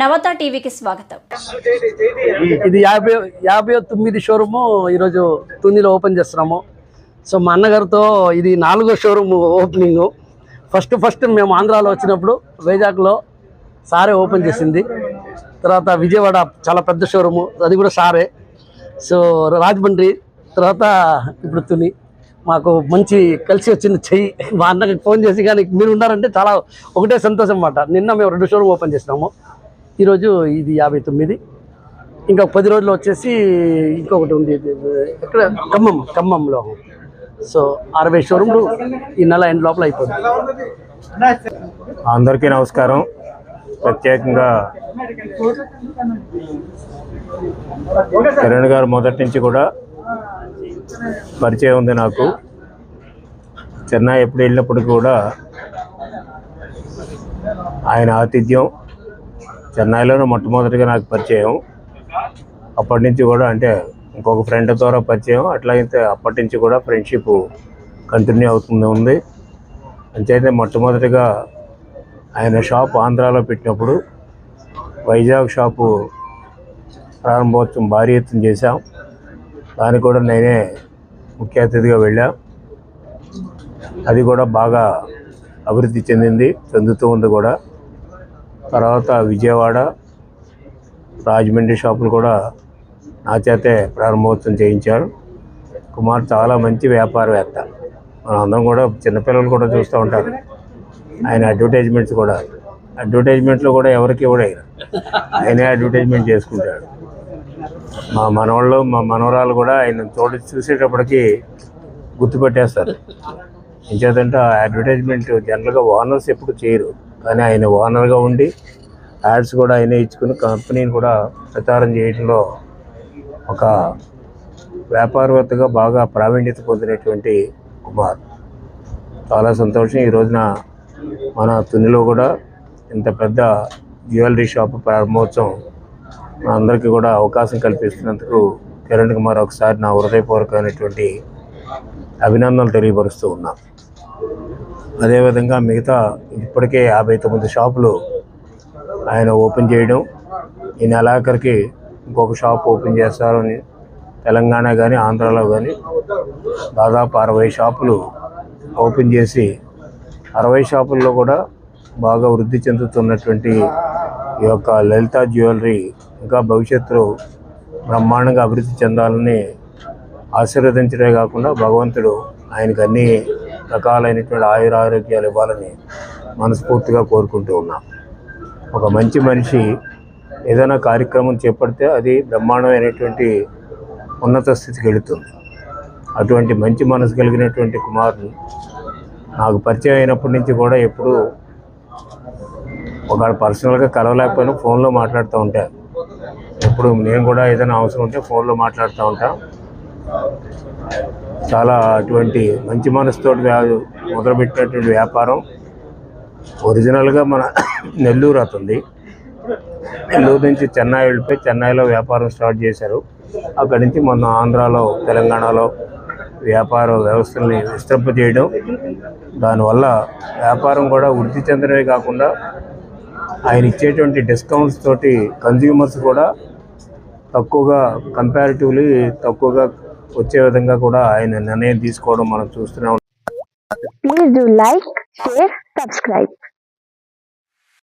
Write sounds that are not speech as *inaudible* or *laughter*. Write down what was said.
నవత టీవీకి స్వాగతం. ఇది యాభై యాభై తొమ్మిది షోరూము ఈరోజు తుందిలో ఓపెన్ చేస్తున్నాము. సో మా అన్నగారితో ఇది నాలుగో షోరూమ్ ఓపెనింగ్. ఫస్ట్ ఫస్ట్ మేము ఆంధ్రాలో వచ్చినప్పుడు వైజాగ్లో సారే ఓపెన్ చేసింది. తర్వాత విజయవాడ చాలా పెద్ద షోరూము అది కూడా సారే. సో రాజమండ్రి తర్వాత ఇప్పుడు తుని. మాకు మంచి కలిసి వచ్చింది చెయ్యి. మా అన్నకి ఫోన్ చేసి కానీ మీరు ఉన్నారంటే చాలా ఒకటే సంతోషం అన్నమాట. నిన్న మేము రెండు షోరూమ్ ఓపెన్ చేసినాము. ఈరోజు ఇది యాభై తొమ్మిది. ఇంకా పది రోజులు వచ్చేసి ఇంకొకటి ఉంది. ఇక్కడ ఎక్కడ? ఖమ్మం ఖమ్మంలో. సో అరవై షోరూమ్లు ఈ నెల ఎండ్ లోపల అయిపోతుంది అందరికీ నమస్కారం. ప్రత్యేకంగా కిరణ్ గారు మొదటి నుంచి కూడా పరిచయం ఉంది నాకు. చెన్నై ఎప్పుడు వెళ్ళినప్పుడు కూడా ఆయన ఆతిథ్యం చెన్నైలోనే మొట్టమొదటిగా నాకు పరిచయం. అప్పటి నుంచి కూడా అంటే ఇంకొక ఫ్రెండ్ ద్వారా పరిచయం. అట్లాగైతే అప్పటి నుంచి కూడా ఫ్రెండ్షిప్ కంటిన్యూ అవుతుంది ఉంది. అంతేతే మొట్టమొదటిగా ఆయన షాప్ ఆంధ్రాలో పెట్టినప్పుడు వైజాగ్ షాపు ప్రారంభోత్సవం భారీ ఎత్తున చేశాం. దానికి కూడా నేనే ముఖ్య అతిథిగా వెళ్ళా. అది కూడా బాగా అభివృద్ధి చెందింది చెందుతూ ఉంది కూడా. తర్వాత విజయవాడ రాజమండ్రి షాపులు కూడా నా చేతే ప్రారంభోత్సవం చేయించారు. కుమార్ చాలా మంచి వ్యాపారవేత్త. మనం అందరం కూడా చిన్నపిల్లలు కూడా చూస్తూ ఉంటారు ఆయన అడ్వర్టైజ్మెంట్స్ కూడా. అడ్వర్టైజ్మెంట్లో కూడా ఎవరికి కూడా ఆయన ఆయనే అడ్వర్టైజ్మెంట్ చేసుకుంటాడు. మా మనవాళ్ళు మా మనవరాలు కూడా ఆయన చూడ చూసేటప్పటికి గుర్తుపెట్టేస్తారు. ఎంచేతంటే ఆ అడ్వర్టైజ్మెంట్ జనరల్గా ఓనర్స్ ఎప్పుడు చేయరు. కానీ ఆయన ఓనర్గా ఉండి యాడ్స్ కూడా ఆయనే ఇచ్చుకుని కంపెనీని కూడా ప్రచారం చేయడంలో ఒక వ్యాపారవేత్తగా బాగా ప్రావీణ్యత పొందినటువంటి కుమార్. చాలా సంతోషం. ఈ రోజున మన తునిలో కూడా ఇంత పెద్ద జ్యువెలరీ షాప్ ప్రారంభోత్సవం మన అందరికీ కూడా అవకాశం కల్పిస్తున్నందుకు కిరణ్ కుమార్ ఒకసారి నా హృదయపూర్వకమైనటువంటి అభినందనలు తెలియపరుస్తూ ఉన్నాను. అదేవిధంగా మిగతా ఇప్పటికే యాభై తొమ్మిది షాపులు ఆయన ఓపెన్ చేయడం. ఈ నెలాఖరికి ఇంకొక షాప్ ఓపెన్ చేస్తారని తెలంగాణ కానీ ఆంధ్రాలో కానీ దాదాపు అరవై షాపులు ఓపెన్ చేసి అరవై షాపుల్లో కూడా బాగా వృద్ధి చెందుతున్నటువంటి ఈ యొక్క లలిత జ్యువెలరీ ఇంకా భవిష్యత్తులో బ్రహ్మాండంగా అభివృద్ధి చెందాలని ఆశీర్వదించడమే కాకుండా భగవంతుడు ఆయనకు అన్నీ రకాలైనటువంటి ఆయుర ఆరోగ్యాలు ఇవ్వాలని మనస్ఫూర్తిగా కోరుకుంటూ ఉన్నాం. ఒక మంచి మనిషి ఏదైనా కార్యక్రమం చేపడితే అది బ్రహ్మాండమైనటువంటి ఉన్నత స్థితికి వెళుతుంది. అటువంటి మంచి మనసు కలిగినటువంటి కుమారుని నాకు పరిచయం అయినప్పటి నుంచి కూడా ఎప్పుడు ఒక పర్సనల్గా కలవలేకపోయినా ఫోన్లో మాట్లాడుతూ ఉంటాను ఎప్పుడు నేను కూడా ఏదైనా అవసరం ఉంటే ఫోన్లో మాట్లాడుతూ ఉంటాం. చాలా అటువంటి మంచి మనసుతో మొదలుపెట్టినటువంటి వ్యాపారం. ఒరిజినల్గా మన *coughs* నెల్లూరు అతుంది. నెల్లూరు నుంచి చెన్నై వెళ్ళిపోయి చెన్నైలో వ్యాపారం స్టార్ట్ చేశారు. అక్కడి నుంచి మొన్న ఆంధ్రాలో తెలంగాణలో వ్యాపార వ్యవస్థల్ని విస్తరింపజేయడం దానివల్ల వ్యాపారం కూడా వృద్ధి చెందడమే కాకుండా ఆయన ఇచ్చేటువంటి డిస్కౌంట్స్ తోటి కన్జ్యూమర్స్ కూడా తక్కువగా కంపారిటివ్లీ తక్కువగా వచ్చే విధంగా కూడా ఆయన నిర్ణయం తీసుకోవడం మనం చూస్తూనే please Please like like, share.